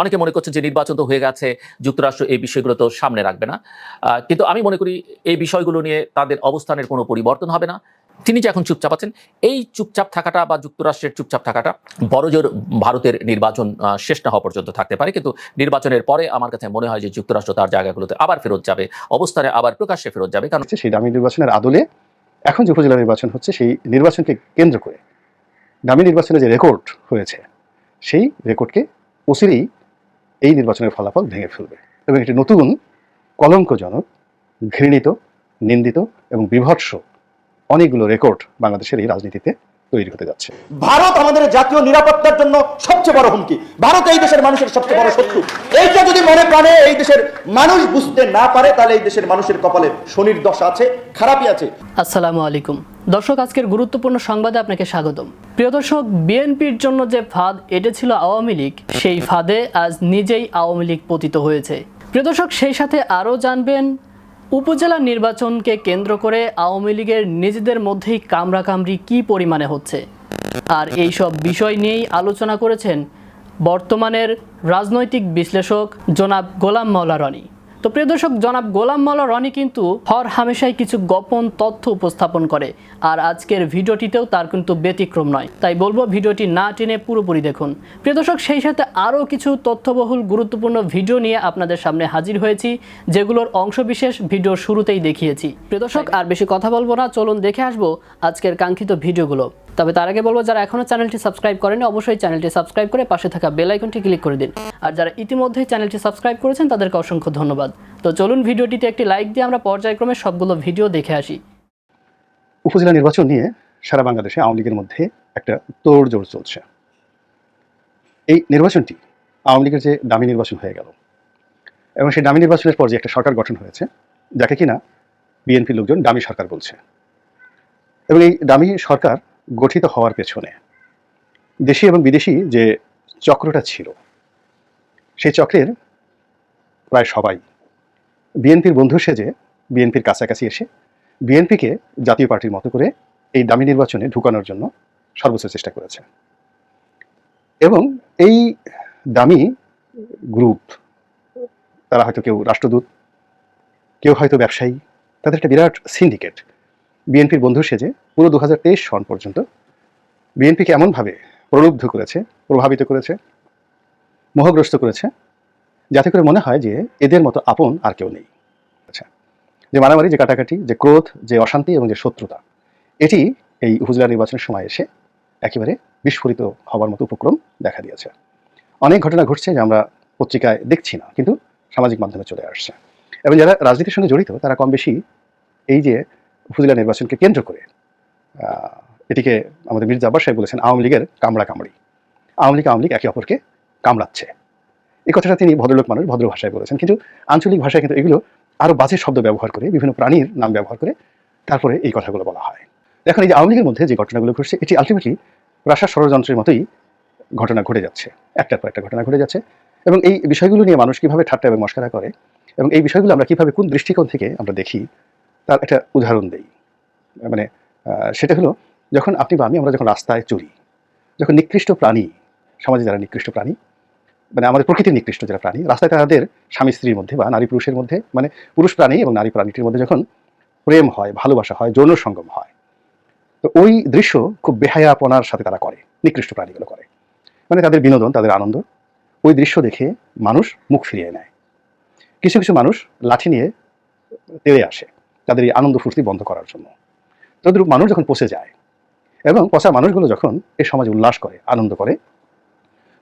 অনেকে মনে করছেন যে নির্বাচন তো হয়ে গেছে, যুক্তরাষ্ট্র এই বিষয়গুলো তো সামনে রাখবে না। কিন্তু আমি মনে করি এই বিষয়গুলো নিয়ে তাদের অবস্থানের কোনো পরিবর্তন হবে না। তিনি যে এখন চুপচাপ আছেন, এই চুপচাপ থাকাটা বা যুক্তরাষ্ট্রের চুপচাপ থাকাটা বড়জোর ভারতের নির্বাচন শেষ না হওয়া পর্যন্ত থাকতে পারে। কিন্তু নির্বাচনের পরে আমার কাছে মনে হয় যে যুক্তরাষ্ট্র তার জায়গাগুলোতে আবার ফেরত যাবে, অবস্থানে আবার প্রকাশ্যে ফেরত যাবে। কারণ সেই দামি নির্বাচনের আদলে এখন যে উপজেলা নির্বাচন হচ্ছে, সেই নির্বাচনকে কেন্দ্র করে দামি নির্বাচনে যে রেকর্ড হয়েছে, সেই রেকর্ডকে অচিরেই এই নির্বাচনের ফলাফল ভেঙে ফেলবে। এবং একটি নতুন কলঙ্কজনক ঘৃণিত নিন্দিত এবং বিভৎস অনেকগুলো রেকর্ড বাংলাদেশের এই রাজনীতিতে তৈরি হতে যাচ্ছে। ভারত আমাদের জাতীয় নিরাপত্তার জন্য সবচেয়ে বড় হুমকি। ভারত এই দেশের মানুষের সবচেয়ে বড় শত্রু। এইটা যদি মনে প্রাণে এই দেশের মানুষ বুঝতে না পারে তাহলে এই দেশের মানুষের কপালে শনির দশা আছে খারাপই আছে। আসসালামু আলাইকুম। দর্শক, আজকের গুরুত্বপূর্ণ সংবাদে আপনাকে স্বাগতম। প্রিয় দর্শক, বিএনপির জন্য যে ফাঁদ এঁটেছিল আওয়ামী লীগ, সেই ফাঁদে আজ নিজেই আওয়ামী লীগ পতিত হয়েছে। প্রিয় দর্শক, সেই সাথে আরও জানবেন, উপজেলা নির্বাচনকে কেন্দ্র করে আওয়ামী লীগের নিজেদের মধ্যেই কামড়াকামড়ি কী পরিমাণে হচ্ছে? আর এই সব বিষয় নিয়েই আলোচনা করেছেন বর্তমানের রাজনৈতিক বিশ্লেষক জনাব গোলাম মাওলা রনি। তো প্রিয় দর্শক, জনাব গোলাম মাওলা রনি কিন্তু হর হামেশাই কিছু গোপন তথ্য উপস্থাপন করে। আর আজকের ভিডিওটিতেও তার কিন্তু ব্যতিক্রম নয়। তাই বলব, ভিডিওটি না টেনে পুরোপুরি দেখুন। প্রিয় দর্শক, সেই সাথে আরও কিছু তথ্যবহুল, গুরুত্বপূর্ণ ভিডিও নিয়ে আপনাদের সামনে হাজির হয়েছি, যেগুলোর অংশবিশেষ ভিডিও শুরুতেই দেখিয়েছি। প্রিয় দর্শক, আর বেশি কথা বলব না, চলুন দেখে আসব আজকের কাঙ্ক্ষিত ভিডিওগুলো। তবে তার আগে বলব, যারা এখনও চ্যানেলটি সাবস্ক্রাইব করেনি অবশ্যই চ্যানেলটি সাবস্ক্রাইব করে পাশে থাকা বেল আইকনটি ক্লিক করে দিন। আর যারা ইতিমধ্যেই চ্যানেলটি সাবস্ক্রাইব করেছেন, তাদেরকে অসংখ্য ধন্যবাদ। তো চলুন ভিডিওটিতে একটি লাইক দিয়ে আমরা পর্যায়ক্রমে সবগুলো ভিডিও দেখে আসি। উপজেলা নির্বাচন নিয়ে সারা বাংলাদেশে আওয়ামী লীগের মধ্যে একটা তোড়জোড় চলছে। এই নির্বাচনটি আওয়ামী লীগের যে দামি নির্বাচন হয়ে গেল, এবং সেই দামি নির্বাচনের পর যে একটা সরকার গঠন হয়েছে, যাকে কিনা বিএনপি লোকজন দামি সরকার বলছে। এবং এই দামি সরকার গঠিত হওয়ার পেছনে দেশি এবং বিদেশি যে চক্রটা ছিল, সেই চক্রের প্রায় সবাই, বিএনপির বন্ধু সেজে বিএনপির কাছাকাছি এসে বিএনপিকে জাতীয় পার্টির মতো করে এই দামি নির্বাচনে ঢুকানোর জন্য সর্বোচ্চ চেষ্টা করেছে। এবং এই দামি গ্রুপ, তারা হয়তো কেউ রাষ্ট্রদূত, কেউ হয়তো ব্যবসায়ী, তাদের একটা বিরাট সিন্ডিকেট বিএনপির বন্ধু সেজে পুরো দু সন পর্যন্ত বিএনপিকে এমনভাবে প্রলুব্ধ করেছে, প্রভাবিত করেছে, মোহগ্রস্ত করেছে, যাতে করে মনে হয় যে এদের মতো আপন আর কেউ নেই। আচ্ছা যে মারামারি, যে কাটাকাটি, যে ক্রোধ, যে অশান্তি এবং যে শত্রুতা, এটি এই উপজেলা নির্বাচনের সময় এসে একেবারে বিস্ফোরিত হওয়ার মতো উপক্রম দেখা দিয়েছে। অনেক ঘটনা ঘটছে যে আমরা পত্রিকায় দেখছি না, কিন্তু সামাজিক মাধ্যমে চলে আসছে। এবং যারা রাজনীতির সঙ্গে জড়িত, তারা কম বেশি এই যে উপজেলা নির্বাচনকে কেন্দ্র করে এটিকে আমাদের মির্জা আব্বাস সাহেব বলেছেন আওয়ামী লীগের কামড়া কামড়ি। আওয়ামী লীগ আওয়ামী লীগ একে অপরকে কামড়াচ্ছে। এই কথাটা তিনি ভদ্রলোক মানুষ ভদ্র ভাষায় বলেছেন, কিন্তু আঞ্চলিক ভাষায় কিন্তু এগুলো আরও বাজে শব্দ ব্যবহার করে, বিভিন্ন প্রাণীর নাম ব্যবহার করে তারপরে এই কথাগুলো বলা হয়। এখন এই যে আওয়ামী লীগের মধ্যে যে ঘটনাগুলো ঘটছে, এটি আলটিমেটলি প্রাসার ষড়যন্ত্রের মতোই ঘটনা ঘটে যাচ্ছে, একটার পর একটা ঘটনা ঘটে যাচ্ছে। এবং এই বিষয়গুলো নিয়ে মানুষ কীভাবে ঠাট্টা এবং মস্কারা করে, এবং এই বিষয়গুলো আমরা কীভাবে কোন দৃষ্টিকোণ থেকে আমরা দেখি তার একটা উদাহরণ দেই। মানে সেটা হলো, যখন আপনি বা আমি আমরা যখন রাস্তায় চলি যখন নিকৃষ্ট প্রাণী, সমাজে যারা নিকৃষ্ট প্রাণী মানে আমাদের প্রকৃতির নিকৃষ্ট যারা প্রাণী রাস্তায় তাদের স্বামী স্ত্রীর মধ্যে বা নারী পুরুষের মধ্যে মানে পুরুষ প্রাণী এবং নারী প্রাণীটির মধ্যে যখন প্রেম হয়, ভালোবাসা হয়, যৌন সঙ্গম হয়, তো ওই দৃশ্য খুব বেহায়াপনার সাথে তারা করে, নিকৃষ্ট প্রাণীগুলো করে। মানে তাদের বিনোদন, তাদের আনন্দ, ওই দৃশ্য দেখে মানুষ মুখ ফিরিয়ে নেয়। কিছু কিছু মানুষ লাঠি নিয়ে তেড়ে আসে। তাদের এই আনন্দ ফুর্তি বন্ধ করার জন্য। তদ্রুপ মানুষ যখন পচে যায় এবং পচা মানুষগুলো যখন এই সমাজে উল্লাস করে, আনন্দ করে,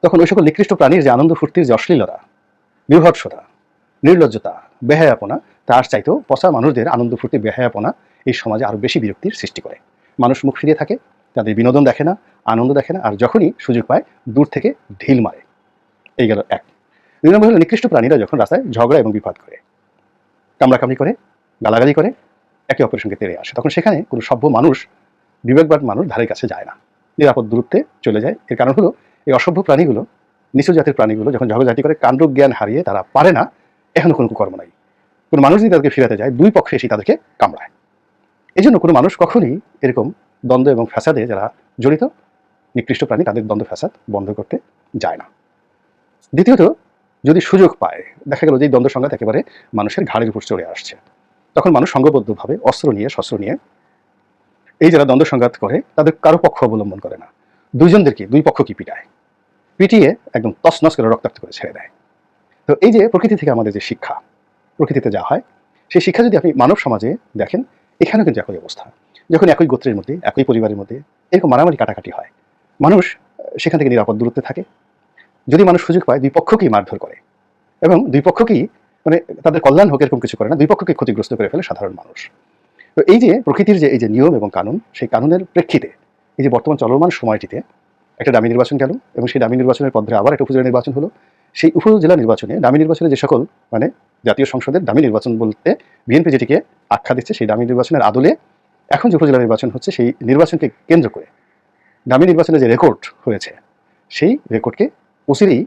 তখন ওই সকল নিকৃষ্ট প্রাণীর যে আনন্দ ফুর্তির যে অশ্লীলতা, বিভৎসতা, নির্লজ্জতা, বেহায়াপনা, তার চাইতেও পচা মানুষদের আনন্দ ফুর্তি, বেহায়াপনা এই সমাজে আরও বেশি বিরক্তির সৃষ্টি করে। মানুষ মুখ ফিরিয়ে থাকে, তাদের বিনোদন দেখে না, আনন্দ দেখে না, আর যখনই সুযোগ পায়, দূর থেকে ঢিল মারে। এই গেল এক। দুই নম্বর হলো নিকৃষ্ট প্রাণীরা যখন রাস্তায় ঝগড়া এবং বিপদ করে, কামড়াকামড়ি করে গালাগালি করে একে অপরের সঙ্গে তেড়ে আসে। তখন সেখানে কোনো সভ্য মানুষ বিবেকবাদ মানুষ ধারের কাছে যায় না। নিরাপদ দূরত্বে চলে যায়। এর কারণ হলো, এই অসভ্য প্রাণীগুলো, নিচু জাতের প্রাণীগুলো যখন ঝগড়াঝাটি করে কাণ্ড জ্ঞান হারিয়ে তারা পারে না, এখনও কোনো কর্ম নাই। কোনো মানুষ যদি তাদেরকে ফিরাতে যায়, দুই পক্ষে এসে তাদেরকে কামড়ায়। এই জন্য কোনো মানুষ কখনই এরকম দ্বন্দ্ব এবং ফ্যাসাদে যারা জড়িত, নিকৃষ্ট প্রাণী তাদের দ্বন্দ্ব, ফ্যাসাদ বন্ধ করতে যায় না। দ্বিতীয়ত, যদি সুযোগ পায়, দেখা গেল যে দ্বন্দ্ব সংঘাত একেবারে মানুষের ঘাড়ের উপর চড়ে আসছে। তখন মানুষ সংঘবদ্ধভাবে অস্ত্র নিয়ে, শস্ত্র নিয়ে এই যারা দ্বন্দ্ব সংঘাত করে, তাদের কারও পক্ষ অবলম্বন করে না। দুইজনদেরকে, দুই পক্ষ কি পিটায়। পিটিয়ে একদম তছনছ করে রক্তাক্ত করে ছেড়ে দেয়। তো এই যে প্রকৃতি থেকে আমাদের যে শিক্ষা, প্রকৃতিতে যা হয়, সেই শিক্ষা যদি আপনি মানব সমাজে দেখেন, এখানেও কিন্তু একই অবস্থা। যখন একই গোত্রের মধ্যে, একই পরিবারের মধ্যে এরকম মারামারি কাটাকাটি হয়, মানুষ সেখান থেকে নিরাপদ দূরত্বে থাকে। যদি মানুষ সুযোগ পায়, দুই পক্ষকেই মারধর করে এবং দুই পক্ষকেই মানে তাদের কল্যাণ হোক এরকম কিছু করে না, দুই পক্ষকে ক্ষতিগ্রস্ত করে ফেলে সাধারণ মানুষ। তো এই যে প্রকৃতির যে, এই যে নিয়ম এবং কানুন, সেই কানুনের প্রেক্ষিতে এই যে বর্তমান চলমান সময়টিতে একটা দামি নির্বাচন গেল এবং সেই দামি নির্বাচনের ধরে আবার একটা উপজেলা নির্বাচন হলো। সেই উপজেলা নির্বাচনে দামি নির্বাচনে যে সকল মানে জাতীয় সংসদের দামি নির্বাচন বলতে বিএনপি যেটিকে আখ্যা দিচ্ছে, সেই দামি নির্বাচনের আদলে এখন যে উপজেলা নির্বাচন হচ্ছে, সেই নির্বাচনকে কেন্দ্র করে দামি নির্বাচনে যে রেকর্ড হয়েছে, সেই রেকর্ডকে অচিরেই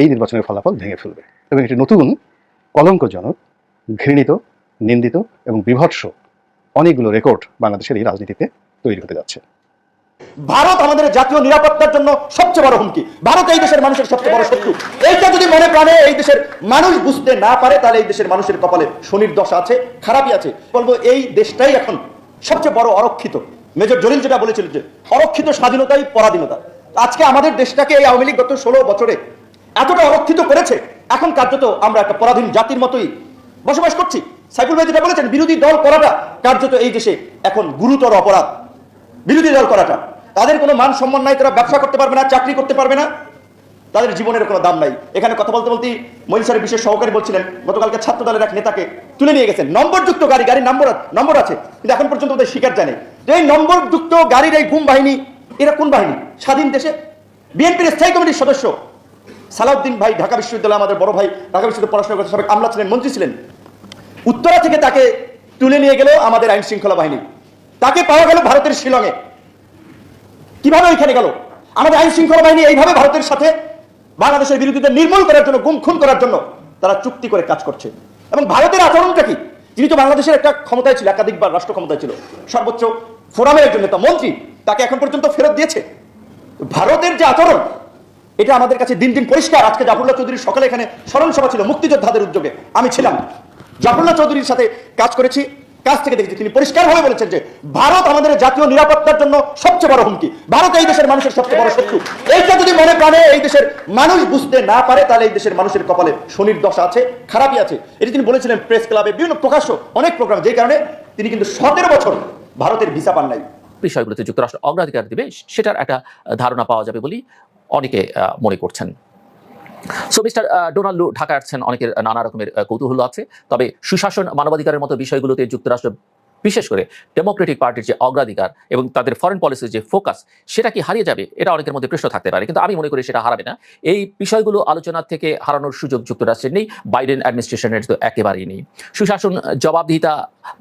এই নির্বাচনের ফলাফল ভেঙে ফেলবে। এবং একটি নতুন কলঙ্কজনক, ঘৃণিত, নিন্দিত এবং বিভৎস অনেকগুলো রেকর্ড বাংলাদেশের এই রাজনীতিতে তৈরি হতে যাচ্ছে। ভারত আমাদের জাতীয় নিরাপত্তার জন্য সবচেয়ে বড় হুমকি। ভারত এই দেশের মানুষের সবচেয়ে বড় শত্রু। এইটা যদি মনে প্রাণে এই দেশের মানুষ বুঝতে না পারে, তাহলে এই দেশের মানুষের কপালে শনির দশা আছে, খারাপই আছে। বলব এই দেশটাই এখন সবচেয়ে বড় অরক্ষিত। মেজর জলিল যেটা বলেছিল যে, অরক্ষিত স্বাধীনতাই পরাধীনতা। আজকে আমাদের দেশটাকে এই আওয়ামী লীগ গত ষোলো বছরে এতটা অরক্ষিত করেছে এখন কার্যত আমরা একটা পরাধীন জাতির মতোই বসবাস করছি। সাইফুল ভাই যেটা বলেছেন, বিরোধী দল করাটা কার্যত এই দেশে এখন গুরুতর অপরাধ। বিরোধী দল করাটা। তাদের কোনো মান সম্মান নাই, তারা ব্যবসা করতে পারবে না, চাকরি করতে পারবে না। তাদের জীবনের কোনো দাম নাই। এখানে কথা বলতে বলতে মহিল স্যারের বিশেষ সহকারী বলছিলেন, গতকালকে ছাত্র দলের এক নেতাকে তুলে নিয়ে গেছেন। নম্বরযুক্ত গাড়ি, গাড়ির নম্বর নম্বর আছে, কিন্তু এখন পর্যন্ত ওদের শিকার জানে। যে এই নম্বরযুক্ত গাড়ির এই গুম বাহিনী, এরা কোন বাহিনী? স্বাধীন দেশে? বিএনপির স্থায়ী কমিটির সদস্য। সালাউদ্দিন ভাই, ঢাকা বিশ্ববিদ্যালয়ে আমাদের বড় ভাই, ঢাকা বিশ্ববিদ্যালয়ে পড়াশোনা করতে সাবেক আমলা ছিলেন মন্ত্রী ছিলেন। উত্তরা থেকে তাকে তুলে নিয়ে গেল আমাদের আইন শৃঙ্খলা বাহিনী। তাকে পাওয়া গেল ভারতের শিলংয়ে। কীভাবে ওইখানে গেল? আমাদের আইন শৃঙ্খলা বাহিনী এইভাবে ভারতের সাথে বাংলাদেশের বিরোধীদের নির্মূল করার জন্য গুম খুন করার জন্য তারা চুক্তি করে কাজ করছে। এবং ভারতের আচরণটা কি? যিনি তো বাংলাদেশের একটা ক্ষমতায় ছিল, একাধিকবার রাষ্ট্র ক্ষমতায় ছিল, সর্বোচ্চ ফোরামের একজন নেতা, মন্ত্রী, তাকে এখন পর্যন্ত ফেরত দিয়েছে। ভারতের যে আচরণ এটা আমাদের কাছে দিন দিন পরিষ্কার। আজকে জাফরুল্লাহ চৌধুরীর সকালে এখানে স্মরণ সভা ছিল, মুক্তিযোদ্ধাদের উদ্যোগে। আমি ছিলাম। জাফরুল্লাহ চৌধুরীর সাথে কাজ করেছি কাছ থেকে দেখেছি। তিনি পরিষ্কারভাবে বলেছেন যে, ভারত আমাদের জাতীয় নিরাপত্তার জন্য সবচেয়ে বড় হুমকি। ভারত এই দেশের মানুষের সবচেয়ে বড় শত্রু। এইটা যদি মনে প্রাণে এই দেশের মানুষ বুঝতে না পারে, তাহলে এই দেশের মানুষের কপালে শনির দশা আছে, খারাপই আছে। এটি তিনি বলেছিলেন প্রেস ক্লাবে, বিভিন্ন প্রকাশ্য, অনেক প্রোগ্রাম, যেই কারণে তিনি কিন্তু সতেরো বছর ভারতের ভিসা পান নাই। বিষয়গুলোতে যুক্তরাষ্ট্র অগ্রাধিকার দিবে, সেটার একটা ধারণা পাওয়া যাবে বলেই অনেকে মনে করছেন। সো মিস্টার ডোনাল্ড ঢাকা আসছেন, অনেকের নানা রকমের কৌতূহল আছে। তবে সুশাসন মানবাধিকারের মতো বিষয়গুলোতে যুক্তরাষ্ট্র বিশেষ করে ডেমোক্রেটিক পার্টির যে অগ্রাধিকার এবং তাদের ফরেন পলিসির যে ফোকাস সেটা কি হারিয়ে যাবে? এটা অনেকের মধ্যে প্রশ্ন থাকতে পারে, কিন্তু আমি মনে করি সেটা হারাবে না। এই বিষয়গুলো আলোচনার থেকে হারানোর সুযোগ যুক্তরাষ্ট্রের নেই বাইডেন অ্যাডমিনিস্ট্রেশনের তো একেবারেই নেই। সুশাসন জবাবদিহিতা,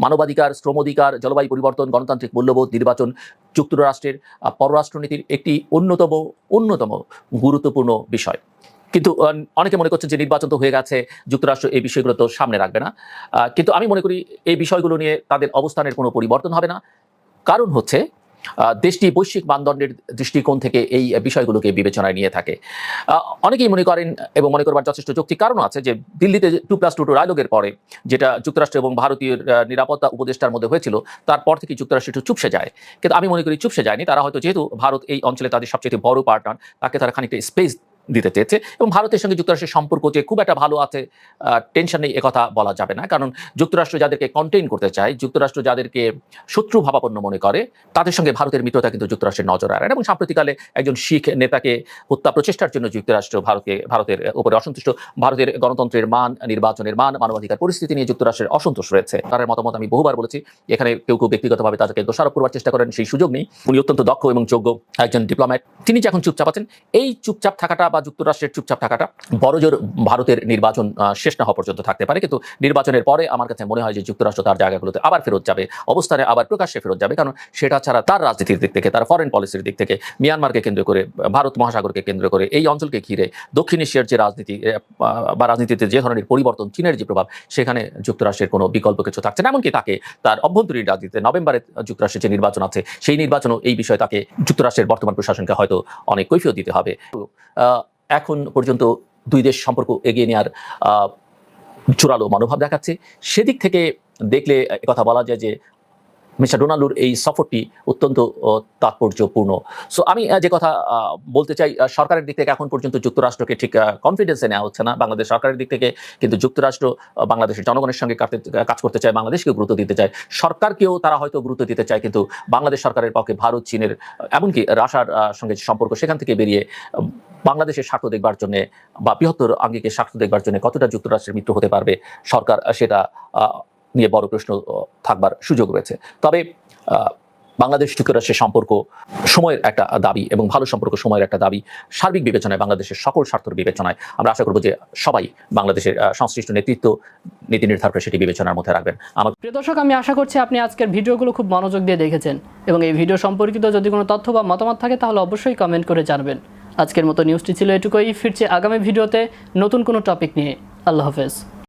মানবাধিকার, শ্রমাধিকার, জলবায়ু পরিবর্তন, গণতান্ত্রিক মূল্যবোধ, নির্বাচন, যুক্তরাষ্ট্রের পররাষ্ট্রনীতির একটি অন্যতম অন্যতম গুরুত্বপূর্ণ বিষয়। কিন্তু অনেকে মনে করছেন যে নির্বাচন তো হয়ে গেছে, যুক্তরাষ্ট্র এই বিষয়গুলো তো সামনে রাখবে না। কিন্তু আমি মনে করি এই বিষয়গুলো নিয়ে তাদের অবস্থানের কোনো পরিবর্তন হবে না। কারণ হচ্ছে দেশটি বৈশ্বিক মানদণ্ডের দৃষ্টিকোণ থেকে এই বিষয়গুলোকে বিবেচনায় নিয়ে থাকে। অনেকেই মনে করেন এবং মনে করবার যথেষ্ট যৌক্তিক কারণ আছে যে দিল্লিতে টু প্লাস টু টু ডায়লগের পরে যেটা যুক্তরাষ্ট্র এবং ভারতীয় নিরাপত্তা উপদেষ্টার মধ্যে হয়েছিল, তারপর থেকে যুক্তরাষ্ট্র একটু চুপসে যায়। কিন্তু আমি মনে করি চুপসে যায়নি। তারা হয়তো যেহেতু ভারত এই অঞ্চলে তাদের সবচেয়ে বড় পার্টনার তাকে তারা খানিকটা স্পেস দিতে চেয়েছে এবং ভারতের সঙ্গে যুক্তরাষ্ট্রের সম্পর্ক যে খুব একটা ভালো আছে টেনশন নেই, একথা বলা যাবে না। কারণ যুক্তরাষ্ট্র যাদেরকে কন্টেইন করতে চায়, যুক্তরাষ্ট্র যাদেরকে শত্রু ভাবাপন্ন মনে করে, তাদের সঙ্গে ভারতের মিত্রতা কিন্তু যুক্তরাষ্ট্রের নজর আড়ে না। এবং সাম্প্রতিককালে একজন শিখ নেতাকে হত্যা প্রচেষ্টার জন্য যুক্তরাষ্ট্র ভারতকে, ভারতের উপরে অসন্তুষ্ট, ভারতের গণতন্ত্রের মান, নির্বাচনের মান, মানবাধিকার পরিস্থিতি নিয়ে যুক্তরাষ্ট্রের অসন্তোষ রয়েছে। তার মতামত আমি বহুবার বলেছি, এখানে কেউ কেউ ব্যক্তিগতভাবে তাদেরকে দোষারোপ করবার চেষ্টা করেন, সেই সুযোগ নেই। উনি অত্যন্ত দক্ষ এবং যোগ্য একজন ডিপ্লোম্যাট তিনি যে এখন চুপচাপ আছেন, এই চুপচাপ থাকাটা বা যুক্তরাষ্ট্রের চুপচাপ থাকাটা বড়জোর ভারতের নির্বাচন শেষ না হওয়া পর্যন্ত থাকতে পারে। কিন্তু নির্বাচনের পরে আমার কাছে মনে হয় যে যুক্তরাষ্ট্র তার জায়গাগুলোতে আবার ফেরত যাবে, অবস্থানে আবার প্রকাশ্যে ফেরত যাবে। কারণ সেটা ছাড়া তার রাজনীতির দিক থেকে, তার ফরেন পলিসির দিক থেকে, মিয়ানমারকে কেন্দ্র করে, ভারত মহাসাগরকে কেন্দ্র করে, এই অঞ্চলকে ঘিরে, দক্ষিণ এশিয়ার যে রাজনীতি বা রাজনীতিতে যে ধরনের পরিবর্তন, চীনের যে প্রভাব, সেখানে যুক্তরাষ্ট্রের কোনো বিকল্প কিছু থাকছে না। এমনকি তাকে তার অভ্যন্তরীণ রাজনীতিতে নভেম্বরে যুক্তরাষ্ট্রের যে নির্বাচন আছে, সেই নির্বাচনও এই বিষয়ে তাকে যুক্তরাষ্ট্রের বর্তমান প্রশাসনকে হয়তো অনেক কৈফিয়ত দিতে হবে। এখন পর্যন্ত দুই দেশ সম্পর্ক এগিয়ে নেওয়ার জোরালো মনোভাব দেখাচ্ছে। সেদিক থেকে দেখলে কথা বলা যায় যে মিস্টার ডোনাল্ডুর এই সফরটি অত্যন্ত তাৎপর্যপূর্ণ। সো আমি যে কথা বলতে চাই সরকারের দিক থেকে এখন পর্যন্ত যুক্তরাষ্ট্রকে ঠিক কনফিডেন্সে নেওয়া হচ্ছে না। বাংলাদেশ সরকারের দিক থেকে কিন্তু যুক্তরাষ্ট্র বাংলাদেশের জনগণের সঙ্গে কাজ করতে চায় বাংলাদেশকে গুরুত্ব দিতে চায়। সরকারকেও তারা হয়তো গুরুত্ব দিতে চায়, কিন্তু বাংলাদেশ সরকারের পক্ষে ভারত, চীনের এমনকি রাশার সঙ্গে সম্পর্ক, সেখান থেকে বেরিয়ে বাংলাদেশের স্বার্থ দেখবার জন্য বা বৃহত্তর আঙ্গিকের স্বার্থ দেখবার জন্য কতটা যুক্তরাষ্ট্রের মিত্র হতে পারবে সরকার সেটা নিয়ে বড় প্রশ্ন থাকবার সুযোগ রয়েছে। তবে বাংলাদেশ যুক্তরাষ্ট্রের সম্পর্ক সময়ের একটা দাবি এবং ভালো সম্পর্ক সময়ের একটা দাবি সার্বিক বিবেচনায়, বাংলাদেশের সকল স্বার্থের বিবেচনায় আমরা আশা করব যে সবাই বাংলাদেশের সংশ্লিষ্ট নেতৃত্ব নীতি নির্ধারকরা সেটি বিবেচনার মধ্যে রাখবেন। আমার প্রিয় দর্শক, আমি আশা করছি আপনি আজকের ভিডিওগুলো খুব মনোযোগ দিয়ে দেখেছেন এবং এই ভিডিও সম্পর্কিত যদি কোনো তথ্য বা মতামত থাকে তাহলে অবশ্যই কমেন্ট করে জানাবেন। আজকের মতো নিউজটি ছিল এটুকুই। ফিরছে আগামী ভিডিওতে নতুন কোনো টপিক নিয়ে। আল্লাহ হাফেজ।